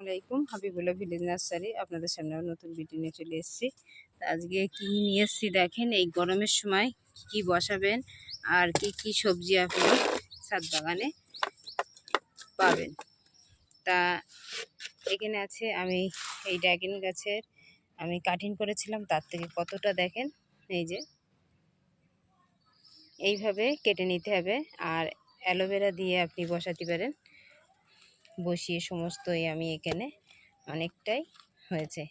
আলাইকুম, Habibullah village nursery আপনাদের সামনে নতুন ভিডিও নিয়ে চলে এসেছি। তো আজকে কী নিয়ে এসেছি দেখেন, এই গরমের সময় কি বসাবেন আর কি কি সবজি আপনি ছাদ বাগানে পাবেন। তা এখানে আছে, আমি এই ড্রাগন গাছের আমি কাটিং করেছিলাম, তার থেকে কতটা দেখেন, এই যে। এইভাবে কেটে নিতে হবে আর অ্যালোভেরা দিয়ে আপনি বসাতে পারেন। বসিয়ে সমস্তই আমি এখানে অনেকটাই হয়েছে।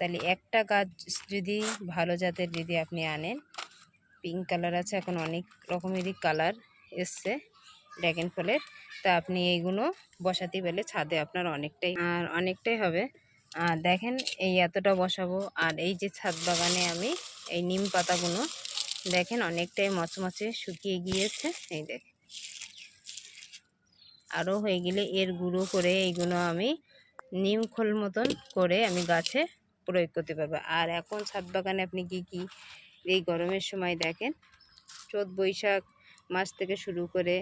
তাহলে একটা গাছ যদি ভালো জাতের যদি আপনি আনেন পিঙ্ক কালার আছে, এখন অনেক রকমেরই কালার এসছে ড্রাগন ফলের, তা আপনি এইগুলো বসাতে পেলে ছাদে আপনার অনেকটাই, আর অনেকটাই হবে। আর দেখেন এই এতটা বসাবো, আর এই যে ছাদ বাগানে আমি এই নিম পাতাগুলো দেখেন অনেকটাই মচমচে শুকিয়ে গিয়েছে, এই দেখেন। আরও হয়ে গেলে এর গুঁড়ো করে এইগুলো আমি নিম খোল মতন করে আমি গাছে প্রয়োগ করতে পারব। আর এখন ছাদ বাগানে আপনি কি কি এই গরমের সময় দেখেন? চোদ্দ বৈশাখ মাস থেকে শুরু করে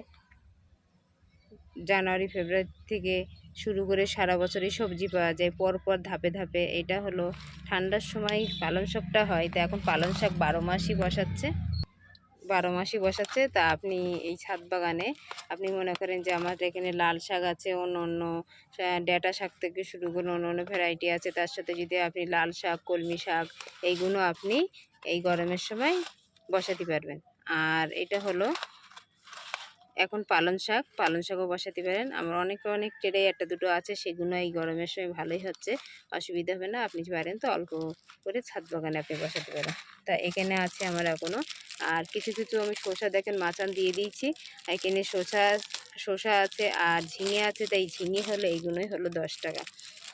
জানুয়ারি, ফেব্রুয়ারি থেকে শুরু করে সারা বছরই সবজি পাওয়া যায়, পরপর ধাপে ধাপে। এটা হলো ঠান্ডার সময় পালং শাকটা হয়। তো এখন পালং শাক বারো মাসই বসাচ্ছে। বারো মাসই বসাচ্ছে, তা আপনি এই ছাদ বাগানে আপনি মনে করেন যে আমার এখানে লাল শাক আছে, অন্য অন্য ডেটা শাক থেকে শুরু করে অন্য অন্য ভ্যারাইটি আছে, তার সাথে যদি আপনি লাল শাক, কলমি শাক এইগুলো আপনি এই গরমের সময় বসাতে পারবেন। আর এটা হলো এখন পালন শাক পালন শাকও বসাতে পারেন। আমার অনেক অনেক ট্রেই একটা দুটো আছে, সেগুলো এই গরমের সময় ভালোই হচ্ছে, অসুবিধা হবে না, আপনি পারেন তো অল্প করে ছাদ বাগানে আপনি বসাতে পারেন। তা এখানে আছে আমার এখনও আর কিছু কিছু আমি শসা দেখেন মাচান দিয়ে দিয়েছি। এখানে শসা শসা আছে আর ঝিঙে আছে, তাই ঝিঙে হলো এইগুলোই হলো দশ টাকা।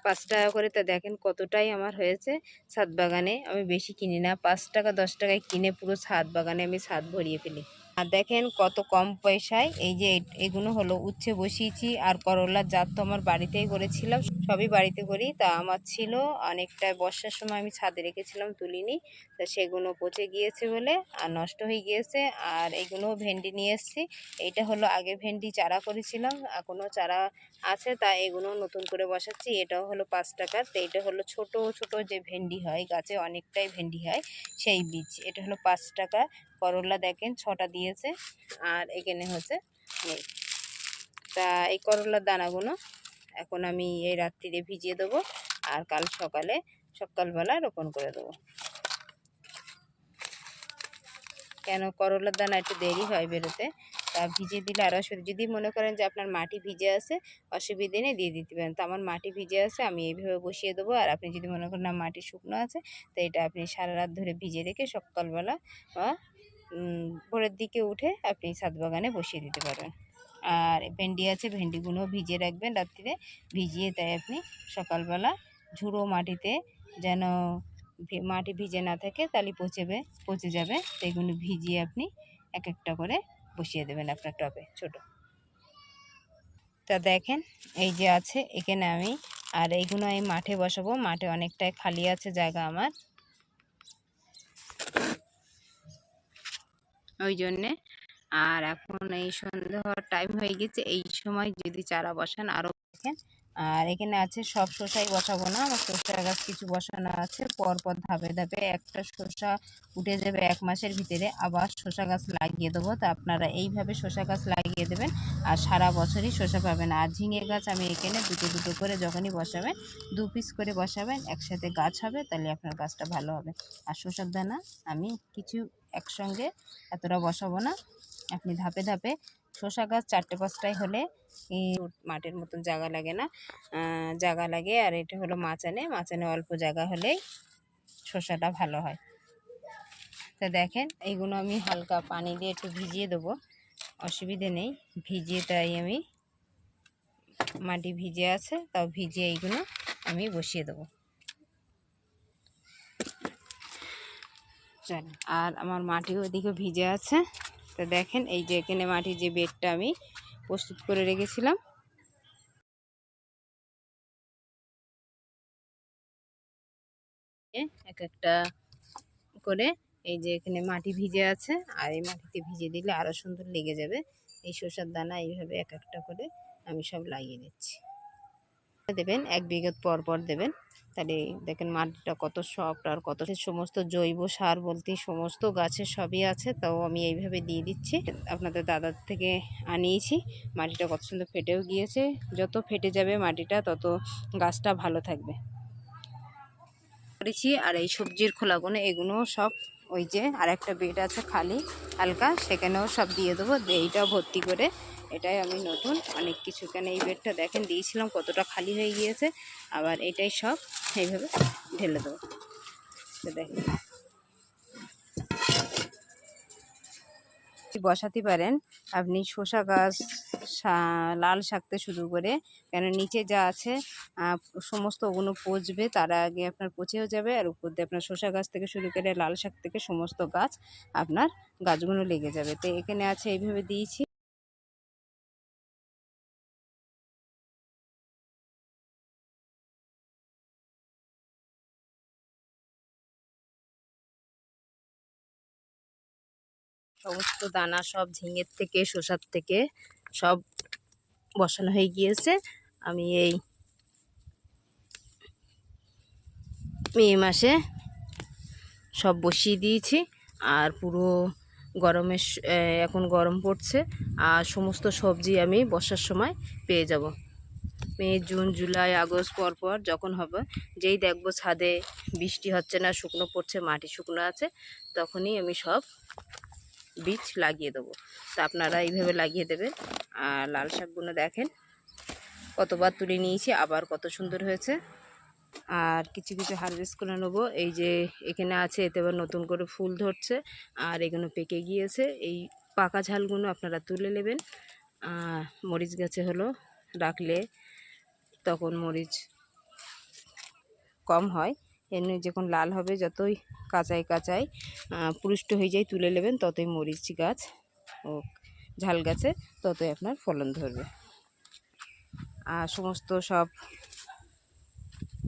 পাঁচ টাকা করে তা দেখেন কতটাই আমার হয়েছে ছাদ বাগানে। আমি বেশি কিনি না, পাঁচ টাকা দশ টাকায় কিনে পুরো ছাদ বাগানে আমি ছাদ ভরিয়ে ফেলি। আর দেখেন কত কম পয়সায় এই যে এগুলো হলো, উচ্ছে বসিয়েছি আর করলার জাত তো আমার বাড়িতেই করেছিলাম। সবই বাড়িতে করি, তা আমার ছিল অনেকটা বর্ষার সময় আমি ছাদে রেখেছিলাম তুলিনি, তা সেগুলো পচে গিয়েছে বলে আর নষ্ট হয়ে গিয়েছে। আর এইগুলো ভেন্ডি নিয়ে এসেছি, এইটা হলো আগে ভেন্ডি চারা করেছিলাম এখনও চারা আছে, তা এগুলো নতুন করে বসাচ্ছি, এটাও হলো পাঁচ টাকার তো এটা হলো ছোট ছোট যে ভেন্ডি হয়, গাছে অনেকটাই ভেন্ডি হয়, সেই বীজ, এটা হলো পাঁচ টাকা। করলা দেখেন, ছটা দিয়েছে। আর এখানে হচ্ছে নেই তা এই করলার দানাগুলো এখন আমি এই রাত্রিরে ভিজিয়ে দেবো আর কাল সকালে সকালবেলা রোপণ করে দেবো। কেন করলার দানা একটু দেরি হয় বেরোতে, তা ভিজে দিলে আর অসুবিধা যদি মনে করেন যে আপনার মাটি ভিজে আছে, অসুবিধে নেই, দিয়ে দিতে পারেন। তো আমার মাটি ভিজে আছে, আমি এইভাবে বসিয়ে দেবো। আর আপনি যদি মনে করেন না মাটি শুকনো আছে, তো এটা আপনি সারা রাত ধরে ভিজে রেখে সকালবেলা ভোরের দিকে উঠে আপনি ছাদ বাগানে বসিয়ে দিতে পারবেন। আর ভেন্ডি আছে ভেন্ডিগুলো ভিজিয়ে রাখবেন রাত্রিরে। ভিজিয়ে তাই আপনি সকালবেলা ঝুড়ো মাটিতে যেন মাটি ভিজে না থাকে তাহলে পচেবে, পচে যাবে সেইগুলো ভিজিয়ে আপনি এক একটা করে বসিয়ে দেবেন আপনার টবে ছোট। তা দেখেন, এই যে আছে, এখানে আমি আর এইগুলো আমি মাঠে বসাবো। মাঠে অনেকটাই খালি আছে জায়গা আমার। ওই জন্যে আর এখন এই সন্ধে হওয়ার টাইম হয়ে গেছে, এই সময় যদি চারা বসান আরও দেখেন। আর এখানে আছে সব শসাই বসাবো না, আমার শসা গাছ কিছু বসানো আছে। পরপর ধাপে ধাপে একটা শসা উঠে যাবে এক মাসের ভিতরে, আবার শসা গাছ লাগিয়ে দেবো। তা আপনারা এইভাবে শসা গাছ লাগিয়ে দেবেন আর সারা বছরই শসা পাবেন। আর ঝিঙে গাছ আমি এখানে দুটো দুটো করে যখনই বসাবেন, দু পিস করে বসাবেন, একসাথে গাছ হবে, তাহলে আপনার গাছটা ভালো হবে। আর শসার দানা আমি কিছু একসঙ্গে এতটা বসাবো না। আপনি ধাপে ধাপে শসা গাছ চারটে পাঁচটাই হলে মাটির মতন জায়গা লাগে না। জায়গা লাগে আর এটা হলো মাচানে। মাচানে অল্প জায়গা হলেই শসাটা ভালো হয়। তা দেখেন এইগুলো আমি হালকা পানি দিয়ে একটু ভিজিয়ে দেবো। অসুবিধে নেই। ভিজিয়ে তাই আমি মাটি ভিজে আছে, তাও ভিজিয়ে এইগুলো আমি বসিয়ে দেবো। চল আর আমার মাটি ওদিকে ভিজে আছে। তো দেখেন, এই যে এখানে মাটির যে বেডটা আমি প্রস্তুত করে রেখেছিলাম। এক একটা করে এই যে এখানে মাটি ভিজে আছে। আর এই মাটিতে ভিজে দিলে আরও সুন্দর লেগে যাবে। এই শসার দানা এইভাবে এক একটা করে আমি সব লাগিয়ে দিচ্ছি দেবেন, এক বিঘত পর পর দেবেন। তাহলে দেখেন মাটিটা কত সফট আর কত সমস্ত জৈব সার বলতে সমস্ত গাছের সবই আছে, তাও আমি এইভাবে দিয়ে দিচ্ছি। আপনাদের দাদার থেকে আনিয়েছি। মাটিটা কত সুন্দর ফেটেও গিয়েছে। যত ফেটে যাবে মাটিটা, তত গাছটা ভালো থাকবে। করেছি আর এই সবজির খোলাগুলো, এগুলো সব ওই যে আর একটা বেড আছে খালি, হালকা, সেখানেও সব দিয়ে দেবো। এইটাও ভর্তি করে এটাই আমি নতুন। অনেক কিছু কেন এই বেডটা দেখেন, দিয়েছিলাম, কতটা খালি হয়ে গিয়েছে। আবার এটাই সব, এইভাবে ঢেলে দেবো। দেখেন। বসাতে পারেন, আপনি শসা গাছ লাল শাকতে শুরু করে, কেন নিচে যা আছে সমস্ত ওগুলো পচবে, তার আগে আপনার পচেও যাবে, আর উপর দিয়ে আপনার শসা গাছ থেকে শুরু করে লাল শাক থেকে সমস্ত গাছ আপনার গাছগুলো লেগে যাবে। তো এখানে আছে, এইভাবে দিয়েছি। সমস্ত দানা সব ঝিঙের থেকে, শসার থেকে সব বসানো হয়ে গিয়েছে। আমি এই মে মাসে সব বসিয়ে দিয়েছি আর পুরো গরমের এখন গরম পড়ছে আর সমস্ত সবজি আমি বর্ষার সময় পেয়ে যাব। মে, জুন, জুলাই, আগস্ট পর পর যখন হবে, যেই দেখব ছাদে বৃষ্টি হচ্ছে না, শুকনো পড়ছে, মাটি শুকনো আছে, তখনই আমি সব বীজ লাগিয়ে দেবো। তা আপনারা এইভাবে লাগিয়ে দেবেন। আর লাল শাকগুলো দেখেন, কতবার তুলে নিয়েছি, আবার কত সুন্দর হয়েছে। আর কিছু কিছু হারভেস্ট করে নেব। এই যে এখানে আছে, এতে আবার নতুন করে ফুল ধরছে, আর এগুলো পেকে গিয়েছে। এই পাকা ঝালগুলো আপনারা তুলে নেবেন। মরিচ গাছে হলো রাখলে তখন মরিচ কম হয়। এমনি যখন লাল হবে, যতই কাঁচাই কাঁচাই পুষ্ট হয়ে যায়, তুলে নেবেন, ততই মরিচ গাছ ও ঝাল গাছে ততই আপনার ফলন ধরবে। আর সমস্ত সব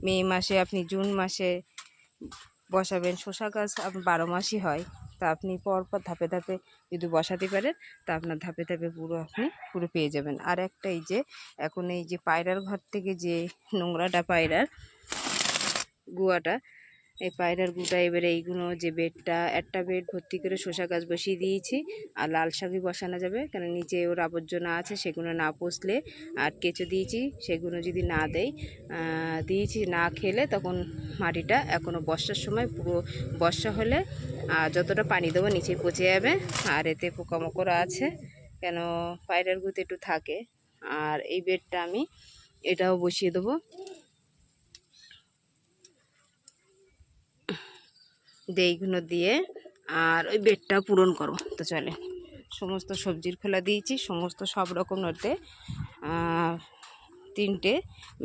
মে মাসে আপনি জুন মাসে বসাবেন, শসা গাছ আপনার বারো মাসই হয়, তা আপনি পরপর ধাপে ধাপে যদি বসাতে পারেন, তা আপনার ধাপে ধাপে পুরো আপনি পুরো পেয়ে যাবেন। আর একটা এই যে, এখন এই যে পায়রার ঘর থেকে যে নোংরাটা পায়রার গুয়াটা এই পায়রার গুটা এবারে এইগুলো যে বেডটা, একটা বেড ভর্তি করে শসা গাছ বসিয়ে দিয়েছি। আর লাল শাকই বসানো যাবে কারণ নিচে ওর আবর্জনা আছে, সেগুলো না পচলে আর কেঁচো দিয়েছি, সেগুলো যদি না দেয় দিয়েছি, না খেলে তখন মাটিটা এখনও বর্ষার সময় পুরো বর্ষা হলে, আর যতটা পানি দেবো নিচে পচে যাবে। আর এতে পোকামাকড় আছে, কেন পায়রার গুতে একটু থাকে। আর এই বেডটা আমি এটাও বসিয়ে দেবো। এইগুলো দিয়ে আর ওই বেডটা পূরণ করো তো চলে, সমস্ত সবজির খোলা দিয়েছি, সমস্ত সব রকম ওতে তিনটে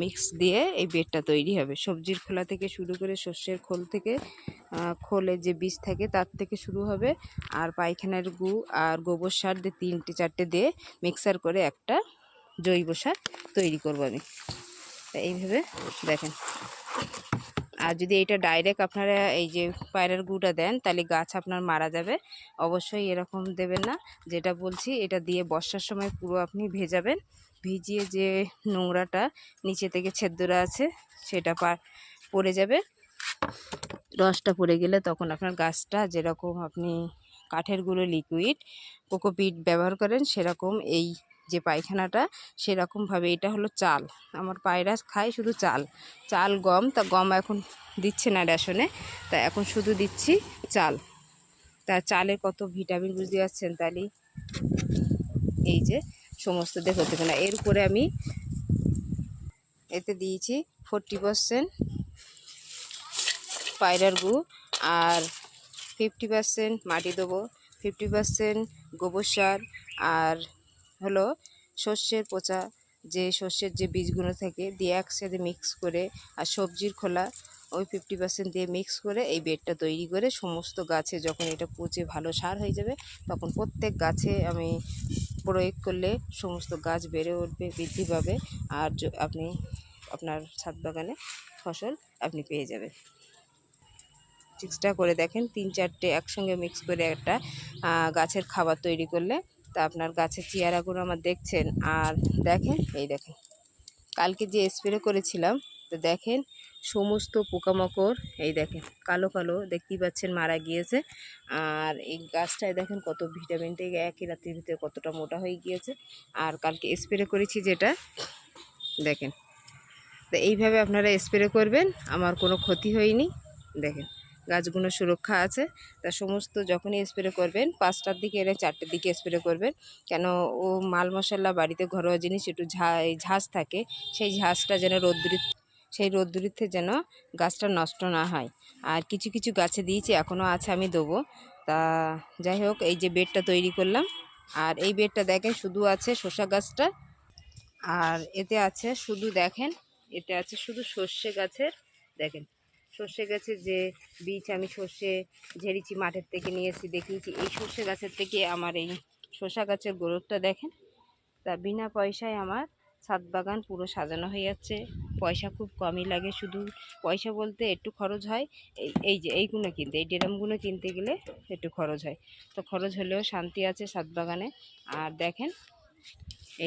মিক্স দিয়ে এই বেডটা তৈরি হবে। সবজির খোলা থেকে শুরু করে শস্যের খোল থেকে খোলের যে বীজ থাকে তার থেকে শুরু হবে। আর পায়খানার গু আর গোবর সার দিয়ে তিনটে চারটে দিয়ে মিক্সার করে একটা জৈব সার তৈরি করব আমি। এইভাবে দেখেন। আর যদি এটা ডাইরেক্ট আপনারা এই যে পায়রার গুঁটা দেন, তাহলে গাছ আপনার মারা যাবে। অবশ্যই এরকম দেবেন না। যেটা বলছি, এটা দিয়ে বর্ষার সময় পুরো আপনি ভেজাবেন। ভিজিয়ে যে নোংরাটা নিচে থেকে ছেদ্দরা আছে, সেটা পড়ে যাবে। রসটা পড়ে গেলে তখন আপনার গাছটা যেরকম আপনি কাঠের গুঁড়ো লিকুইড কোকোপিট ব্যবহার করেন, সেরকম এই যে পায়খানাটা সেরকমভাবে। এটা হলো চাল। আমার পায়রা খায় শুধু চাল। চাল, গম, তা গম এখন দিচ্ছে না রেশনে। তা এখন শুধু দিচ্ছি চাল। তা চালে কত ভিটামিন বুঝতে পারছেন? তাহলে এই যে সমস্ত দেখো দেখো না। এর উপরে আমি এতে দিয়েছি ফোরটি পারসেন্ট পায়রার গু আর ফিফটি পার্সেন্ট মাটি দেবো। ফিফটি পার্সেন্ট গোবর সার আর হলো শস্যের পচা, যে শস্যের যে বীজগুলো থাকে দিয়ে একসাথে মিক্স করে আর সবজির খোলা ওই ফিফটি পার্সেন্ট দিয়ে মিক্স করে এই বেডটা তৈরি করে সমস্ত গাছে যখন এটা পচে ভালো সার হয়ে যাবে, তখন প্রত্যেক গাছে আমি প্রয়োগ করলে সমস্ত গাছ বেড়ে উঠবে, বৃদ্ধি পাবে আর আপনি আপনার ছাদ বাগানে ফসল আপনি পেয়ে যাবেন। চিক্সটা করে দেখেন, তিন চারটে একসঙ্গে মিক্স করে একটা গাছের খাবার তৈরি করলে তা আপনার গাছের চেয়ারাগুলো আমার দেখছেন। আর দেখেন, এই দেখেন, কালকে যে স্প্রে করেছিলাম, তো দেখেন সমস্ত পোকামাকড়, এই দেখেন, কালো কালো, দেখতেই পাচ্ছেন মারা গিয়েছে। আর এই গাছটায় দেখেন কত ভিটামিন থেকে একই রাত্রির ভিতরে কতটা মোটা হয়ে গিয়েছে। আর কালকে স্প্রে করেছি যেটা, দেখেন, তো এইভাবে আপনারা স্প্রে করবেন, আমার কোনো ক্ষতি হয়নি, দেখেন। গাছগুলো সুরক্ষা আছে। তা সমস্ত যখনই স্প্রে করবেন, পাঁচটার দিকে এলে চারটের দিকে স্প্রে করবেন। কেন ও মাল মশলা বাড়িতে ঘরোয়া জিনিস একটু ঝা এই ঝাঁজ থাকে, সেই ঝাঁজটা যেন রোদ্দুরির সেই রোদ্দুরিতে যেন গাছটা নষ্ট না হয়। আর কিছু কিছু গাছে দিয়েছি, এখনও আছে আমি দেবো। তা যাই হোক, এই যে বেডটা তৈরি করলাম। আর এই বেডটা দেখেন, শুধু আছে শসা গাছটা। আর এতে আছে, শুধু দেখেন, এতে আছে শুধু সর্ষে গাছের, দেখেন। সর্ষে গাছের যে বীজ আমি সর্ষে ঝেড়েছি মাঠের থেকে নিয়ে এসে দেখিয়েছি, এই সর্ষে গাছের থেকে আমার এই শসা গাছের গ্রোথটা দেখেন। তা বিনা পয়সায় আমার ছাদ বাগান পুরো সাজানো হয়ে যাচ্ছে। পয়সা খুব কমই লাগে শুধু। পয়সা বলতে একটু খরচ হয়। এই এই যে এইগুলো কিনতে, এই ড্রামগুলো কিনতে গেলে একটু খরচ হয়। তো খরচ হলেও শান্তি আছে ছাদ বাগানে। আর দেখেন,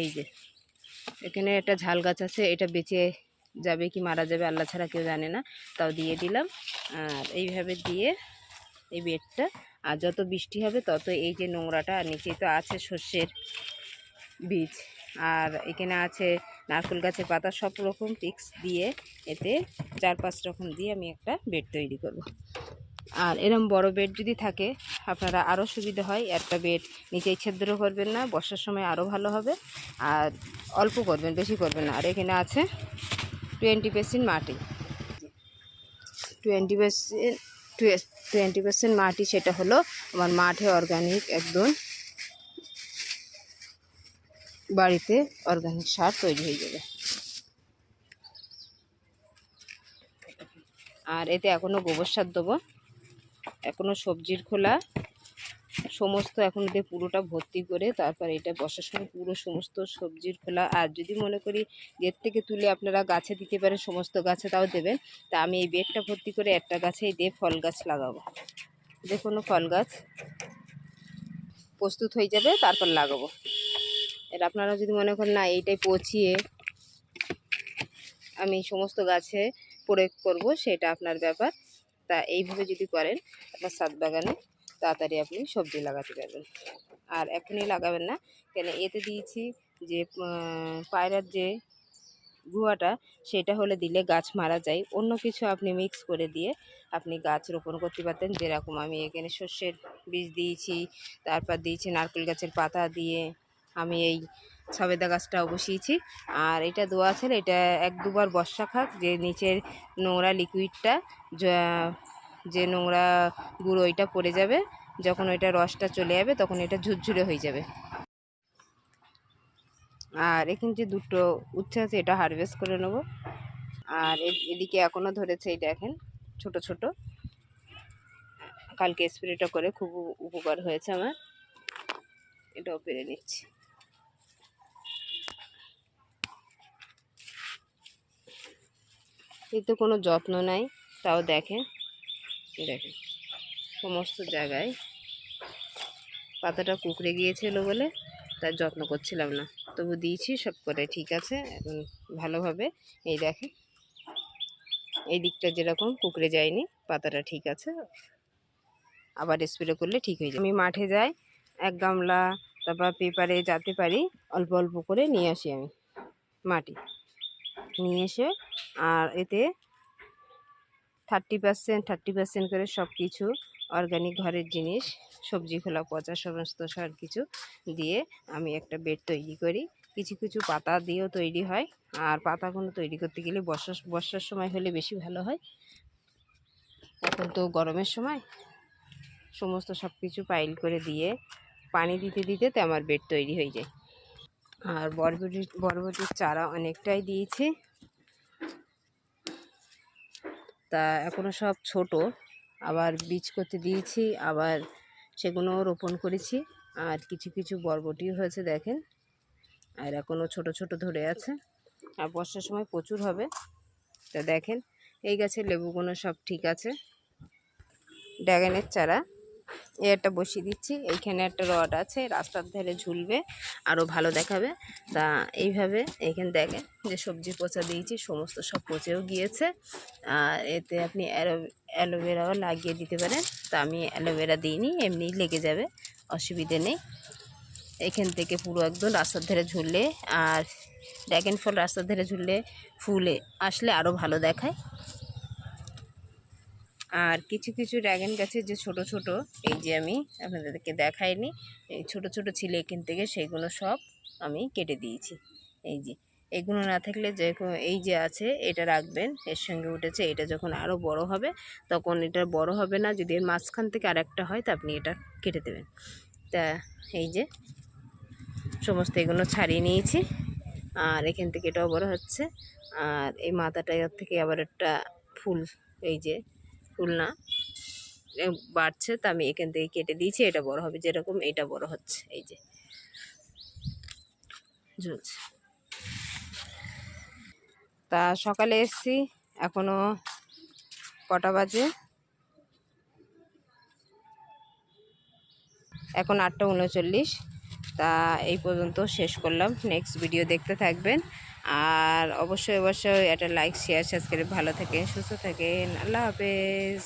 এই যে এখানে একটা ঝাল গাছ আছে, এটা বেঁচে যাবে কি মারা যাবে আল্লাহ ছাড়া কেউ জানে না। তাও দিয়ে দিলাম। আর এইভাবে দিয়ে এই বেডটা, আর যত বৃষ্টি হবে তত এই যে নোংরাটা নিচেই তো আছে শস্যের বীজ। আর এখানে আছে নারকেল গাছের পাতা, সব রকম টিক্স দিয়ে এতে চার পাঁচ রকম দিয়ে আমি একটা বেড তৈরি করব। আর এরম বড় বেড যদি থাকে, আপনারা আরও সুবিধা হয় একটা বেড। নিচেই ছেদ্র করবেন না বর্ষার সময় আরও ভালো হবে। আর অল্প করবেন, বেশি করবেন না। আর এখানে আছে টোয়েন্টি পার্সেন্ট মাটি। টোয়েন্টি পার্সেন্ট টোয়েন্টি পার্সেন্ট মাটি সেটা হলো আমার মাঠে অর্গানিক একদম বাড়িতে অর্গানিক সার তৈরি হয়ে যাবে। আর এতে এখনও গোবর সার দেবো। এখনও সবজির খোলা সমস্ত এখন এতে পুরোটা ভর্তি করে তারপর এটা বসার সময় পুরো সমস্ত সবজির খোলা আর যদি মনে করি গেট থেকে তুলে আপনারা গাছে দিতে পারেন, সমস্ত গাছে তাও দেবেন। তা আমি এই বেডটা ভর্তি করে একটা গাছেই দিয়ে ফল গাছ লাগাবো। যে কোনো ফল গাছ প্রস্তুত হয়ে যাবে, তারপর লাগাবো। এর আপনারা যদি মনে করেন না এইটাই পচিয়ে আমি সমস্ত গাছে প্রয়োগ করব, সেটা আপনার ব্যাপার। তা এইভাবে যদি করেন আপনার ছাদ বাগানে তাড়াতাড়ি আপনি সবজি লাগাতে পারবেন। আর এখনই লাগাবেন না, কেন এতে দিয়েছি যে পায়রার যে গুয়াটা সেটা হলে দিলে গাছ মারা যায়। অন্য কিছু আপনি মিক্স করে দিয়ে আপনি গাছ রোপণ করতে পারতেন। যেরকম আমি এখানে শস্যের বীজ দিয়েছি, তারপর দিয়েছি নারকেল গাছের পাতা দিয়ে আমি এই সবেদা গাছটাও বসিয়েছি। আর এটা দোয়া আছে, এটা এক দুবার বর্ষা খাক যে নিচের নোংরা লিকুইডটা যে নোংরা গুঁড়ো ওইটা পড়ে যাবে, যখন ওইটা রসটা চলে যাবে তখন এটা ঝুরঝুরে হয়ে যাবে। আর এখানে যে দুটো উচ্ছে আছে, এটা হারভেস্ট করে নেব। আর এদিকে এখনও ধরেছে এই দেখেন, ছোট ছোট। কালকে স্প্রেটা করে খুব উপকার হয়েছে আমার। এটাও পেরে নিচ্ছি। এতে কোনো যত্ন নাই, তাও দেখেন। দেখেন, সমস্ত জায়গায় পাতাটা কুকড়ে গিয়েছিল বলে তার যত্ন করছিলাম না। তবু দিয়েছি, সব করে ঠিক আছে, এখন ভালোভাবে, এই দেখেন, এই দিকটা যেরকম কুকড়ে যায়নি, পাতাটা ঠিক আছে, আবার স্প্রে করলে ঠিক হয়ে যায়। আমি মাঠে যাই, এক গামলা, তারপর পেপারে যাতে পারি, অল্প অল্প করে নিয়ে আসি আমি, মাটি। নিয়ে এসে, আর এতে থার্টি পার্সেন্ট থার্টি পার্সেন্ট করে সব কিছু অর্গানিক ঘরের জিনিস, সবজি খোলা, পচা, সমস্ত সব কিছু দিয়ে আমি একটা বেড তৈরি করি। কিছু কিছু পাতা দিয়েও তৈরি হয়। আর পাতাগুলো তৈরি করতে গেলে বর্ষা, বর্ষার সময় হলে বেশি ভালো হয়। এখন তো গরমের সময়। সমস্ত সব কিছু পাইল করে দিয়ে পানি দিতে দিতে তো আমার বেড তৈরি হয়ে যায়। আর বরবটির বরবটির চারা অনেকটাই দিয়েছি। তা এখনও সব ছোট। আবার বীজ করতে দিয়েছি, আবার সেগুলো রোপণ করেছি। আর কিছু কিছু বরবটিও হয়েছে দেখেন। আর এখনও ছোট ছোট ধরে আছে। আর বর্ষার সময় প্রচুর হবে। তা দেখেন, এই গাছের লেবুগুলো সব ঠিক আছে। ড্র্যাগনের চারা। একটা বসিয়ে দিচ্ছি। এইখানে একটা রড আছে, রাস্তার ধারে ঝুলবে আরও ভালো দেখাবে। তা এইভাবে এইখানে দেখেন যে সবজি পচা দিয়েছি, সমস্ত সব পচেও গিয়েছে। আর এতে আপনি অ্যালো, অ্যালোভেরাও লাগিয়ে দিতে পারেন। তা আমি অ্যালোভেরা দিইনি, এমনিই লেগে যাবে, অসুবিধে নেই। এখান থেকে পুরো একদম রাস্তার ধারে ঝুললে, আর ড্র্যাগন ফল রাস্তার ধারে ঝুললে ফুলে আসলে আরও ভালো দেখায়। আর কিছু কিছু ড্র্যাগন গাছের যে ছোট ছোট, এই যে আমি আপনাদেরকে দেখাইনি, এই ছোট ছোট ছিল এখান থেকে সেগুলো সব আমি কেটে দিয়েছি। এই যে, এগুলো না থাকলে যে এই যে আছে, এটা রাখবেন, এর সঙ্গে উঠেছে, এটা যখন আরও বড় হবে, তখন এটা বড় হবে না, যদি এর মাঝখান থেকে আরেকটা হয়, তা আপনি এটা কেটে দেবেন। তা এই যে, সমস্ত এগুলো ছাড়িয়ে নিয়েছি, আর এখান থেকে এটাও বড় হচ্ছে, আর এই মাথাটা থেকে আবার একটা ফুল, এই যে ফুল না বাড়ছে তা আমি এখান থেকে কেটে দিয়েছি, এটা বড় হবে যেরকম, এটা বড় হচ্ছে, এই যে। ঝুলছে। তা সকালে এসছি, এখনও কটা বাজে? এখন আটটা উনচল্লিশ, তা এই পর্যন্ত শেষ করলাম। নেক্সট ভিডিও দেখতে থাকবেন। আর অবশ্যই অবশ্যই একটা লাইক শেয়ার সাবস্ক্রাইব ভালো থাকেন সুস্থ থাকেন। আল্লাহ হাফেজ।